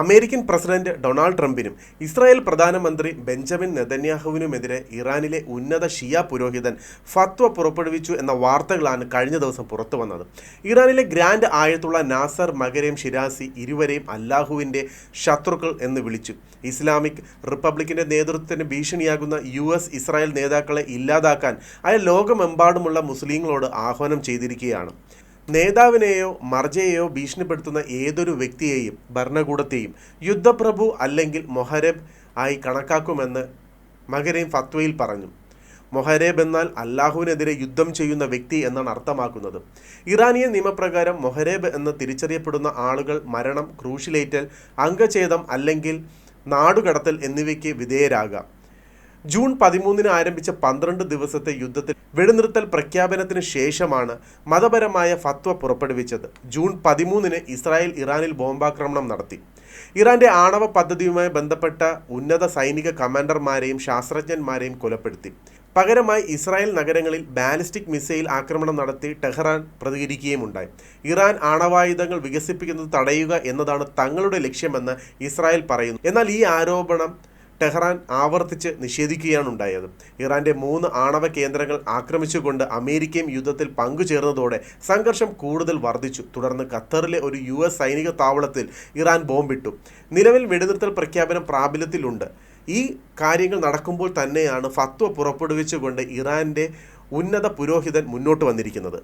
American president Donald ട്രംപിനും Israel പ്രധാനമന്ത്രി Benjamin നെതന്യാഹുവിനുമെതിരെ ഇറാനിലെ ഉന്നത ഷിയ പുരോഹിതൻ ഫത്വ പുറപ്പെടുവിച്ചു എന്ന വാർത്തകളാണ് കഴിഞ്ഞ ദിവസം പുറത്തു വന്നത്. ഇറാനിലെ grand Ayatollah Naser Makarem Shirazi ഇരുവരെയും അല്ലാഹുവിന്റെ ശത്രുക്കൾ എന്ന് വിളിച്ചു. ഇസ്ലാമിക് റിപ്പബ്ലിക്കിന്റെ നേതൃത്വത്തിന് ഭീഷണിയാകുന്ന യു എസ് ഇസ്രായേൽ നേതാക്കളെ ഇല്ലാതാക്കാൻ അയാൾ ലോകമെമ്പാടുമുള്ള മുസ്ലിങ്ങളോട് ആഹ്വാനം ചെയ്തിരിക്കുകയാണ്. നേതാവിനെയോ മർജയെയോ ഭീഷണിപ്പെടുത്തുന്ന ഏതൊരു വ്യക്തിയെയും ഭരണകൂടത്തെയും യുദ്ധപ്രഭു അല്ലെങ്കിൽ മൊഹരബ് ആയി കണക്കാക്കുമെന്ന് മകരീം ഫത്വയിൽ പറഞ്ഞു. മൊഹരേബ് എന്നാൽ അല്ലാഹുവിനെതിരെ യുദ്ധം ചെയ്യുന്ന വ്യക്തി എന്നാണ് അർത്ഥമാക്കുന്നത്. ഇറാനിയൻ നിയമപ്രകാരം മൊഹരേബ് എന്ന് തിരിച്ചറിയപ്പെടുന്ന ആളുകൾ മരണം ക്രൂശിലേറ്റൽ അംഗഛേദം അല്ലെങ്കിൽ നാടുകടത്തൽ എന്നിവയ്ക്ക് വിധേയരാകാം. ജൂൺ പതിമൂന്നിന് ആരംഭിച്ച പന്ത്രണ്ട് ദിവസത്തെ യുദ്ധത്തിൽ വെടിനിർത്തൽ പ്രഖ്യാപനത്തിന് ശേഷമാണ് മതപരമായ ഫത്വ പുറപ്പെടുവിച്ചത്. ജൂൺ പതിമൂന്നിന് ഇസ്രായേൽ ഇറാനിൽ ബോംബാക്രമണം നടത്തി. ഇറാന്റെ ആണവ പദ്ധതിയുമായി ബന്ധപ്പെട്ട ഉന്നത സൈനിക കമാൻഡർമാരെയും ശാസ്ത്രജ്ഞന്മാരെയും കൊലപ്പെടുത്തി. പകരമായി ഇസ്രായേൽ നഗരങ്ങളിൽ ബാലിസ്റ്റിക് മിസൈൽ ആക്രമണം നടത്തി ടെഹ്റാൻ പ്രതികരിക്കുകയുമുണ്ടായി. ഇറാൻ ആണവായുധങ്ങൾ വികസിപ്പിക്കുന്നത് തടയുക എന്നതാണ് തങ്ങളുടെ ലക്ഷ്യമെന്ന് ഇസ്രായേൽ പറയുന്നു. എന്നാൽ ഈ ആരോപണം ടെഹ്റാൻ ആവർത്തിച്ച് നിഷേധിക്കുകയാണ് ഉണ്ടായത്. ഇറാന്റെ മൂന്ന് ആണവ കേന്ദ്രങ്ങൾ ആക്രമിച്ചുകൊണ്ട് അമേരിക്കയും യുദ്ധത്തിൽ പങ്കുചേർന്നതോടെ സംഘർഷം കൂടുതൽ വർദ്ധിച്ചു. തുടർന്ന് ഖത്തറിലെ ഒരു യു സൈനിക താവളത്തിൽ ഇറാൻ ബോംബിട്ടു. നിലവിൽ വെടിനിർത്തൽ പ്രഖ്യാപനം പ്രാബല്യത്തിലുണ്ട്. ഈ കാര്യങ്ങൾ നടക്കുമ്പോൾ തന്നെയാണ് ഫത്വ പുറപ്പെടുവിച്ചുകൊണ്ട് ഇറാന്റെ ഉന്നത പുരോഹിതൻ മുന്നോട്ട് വന്നിരിക്കുന്നത്.